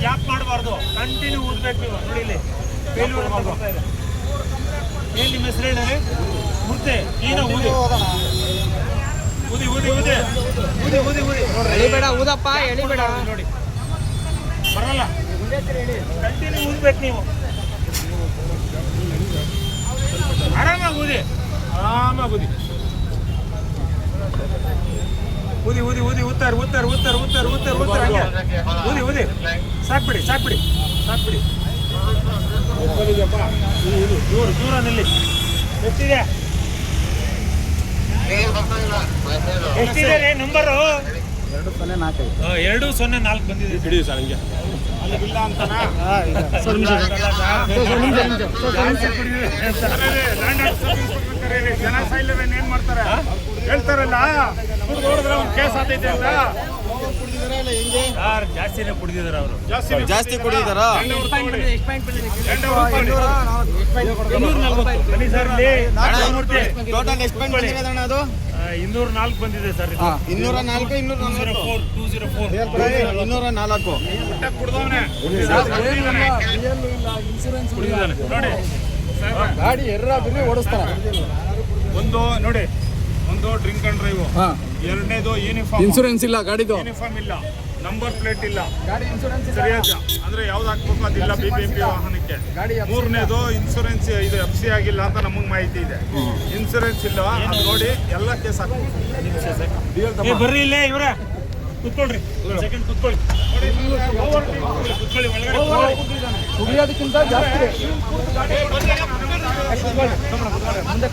ಬೇಕು ನೀವು ನೋಡಿ ಇಲ್ಲಿ. ಬೇಲೂರು ಅಂತ ಬರ್ತಾ ಇದೆ ಏನ್ ನಿಮ್ಮ ಹೆಸರು ಹೇಳಿ ಮುರ್ತೆ. ಏನೋ ಊದಿ. ಊದಿ ಊದಿ ಊದಿ. ಊದಿ ಊದಿ ಊದಿ. ಎಳಿಬೇಡ ಊದಪ್ಪ ಎಳಿಬೇಡ. ನೋಡಿ. ಬರಲ್ಲ ಕಂಟಿನ್ಯೂ ಊದ್ಬೇಕು ನೀವು. ಆರಾಮಾಗಿ ಊದಿ. ಆರಾಮಾಗಿ ಊದಿ. ಊದಿ ಊದಿ ಊದಿ. ಊದ್ತಾರೆ ಊದ್ತಾರೆ ಊದ್ತಾರೆ ಊದ್ತಾರೆ ಊದ್ತಾರೆ ಊದ್ತಾರೆ ಹಂಗೆ. ಸಾಕ್ಬಿಡಿ ಸಾಕ್ಬಿಡಿ ಸಾಕ್ಬಿಡಿ ದೂರ ದೂರ ನಿಲ್ಲಿ ಎಷ್ಟಿದೆ ಎಷ್ಟಿದೆ ರೀ ನಂಬರು ಎರಡು ಸೊನ್ನೆ ನಾಲ್ಕೈದು ಎರಡು ಸೊನ್ನೆ ನಾಲ್ಕು ಬಂದಿದೆ ಬಿಡಿ ಸರ್ ಹಂಗೆ ಅಲ್ಲಿ ಬಿಲ್ಲ ಅಂತನಾ ಜನ ಸಾಯಿಲ್ಲದೆ ಏನ್ ಮಾಡ್ತಾರೆ ಹೇಳ್ತಾರಲ್ಲ ನೋಡಿದ್ರೆ ಒಂದು ಕೇಸ್ ಆತೈತೆ ಅಂತ ಜಾಸ್ತಿನೇ ಕುಡಿದಿದ್ದಾರೆ ಅವರು. ಜಾಸ್ತಿ ಜಾಸ್ತಿ ಕುಡಿದಾರ ಟೋಟಲ್ ಎಷ್ಟು ಪಾಯಿಂಟ್ ಬಂದಿದೆ ಅಣ್ಣ ಅದು? ಇನ್ನೂರ ನಾಲ್ಕು ಬಂದಿದೆ ಸರ್ ಇನ್ನೂರ ನಾಲ್ಕು ಇನ್ನೂರ ಫೋರ್ ಟೂ ಜೀರೋ ಫೋರ್. ಇನ್ನೂರ ನಾಲ್ಕು. ಇನ್ಸೂರೆನ್ಸ್ ನೋಡಿ. ಗಾಡಿ ಎರ್ರ ಬಿರ್ರಿ ಓಡಿಸ್ತಾರೆ. ಒಂದು ನೋಡಿ. ಒಂದು ಡ್ರಿಂಕ್ ಅಂಡ್ ಡ್ರೈವ್. ಎರಡನೇದು ಯೂನಿಫಾರ್ಮ್ ಇನ್ಸೂರೆನ್ಸ್ ಇಲ್ಲ ಗಾಡಿದು. ಯೂನಿಫಾರ್ಮ್ ಇಲ್ಲ. ನಂಬರ್ ಪ್ಲೇಟ್ ಇಲ್ಲ. ಗಾಡಿ ಇನ್ಶೂರೆನ್ಸ್ ಸರಿಯಾದ ಅಂದ್ರೆ ಯಾವ್ದು ಹಾಕ್ಬೇಕು ಅದಿಲ್ಲ ಬಿ ಬಿ ಎಂ ಪಿ ವಾಹನಕ್ಕೆ. ಮೂರನೇದು ಇನ್ಸೂರೆನ್ಸ್ ಇದು ಎಫ್ ಸಿ ಆಗಿಲ್ಲ ಅಂತ ನಮಗೆ ಮಾಹಿತಿ ಇದೆ. ಇನ್ಶೂರೆನ್ಸ್ ಇಲ್ಲ ಅದು ನೋಡಿ ಎಲ್ಲ ಕೇಸ್ ಹಾಕ್ಬೇಕು. ಬರ್ರಿ ಇಲ್ಲೇ ಇವ್ರ. ಕುತ್ಕೊಳ್ರಿ. ಸೆಕೆಂಡ್ ಕುತ್ಕೊಳ್ಳಿ. ಕುತ್ಕೊಳ್ಳಿ ಒಳಗಡೆ ಕುಡಿಯೋದಕ್ಕಿಂತ ಜಾಸ್ತಿ ಮುಂದೆ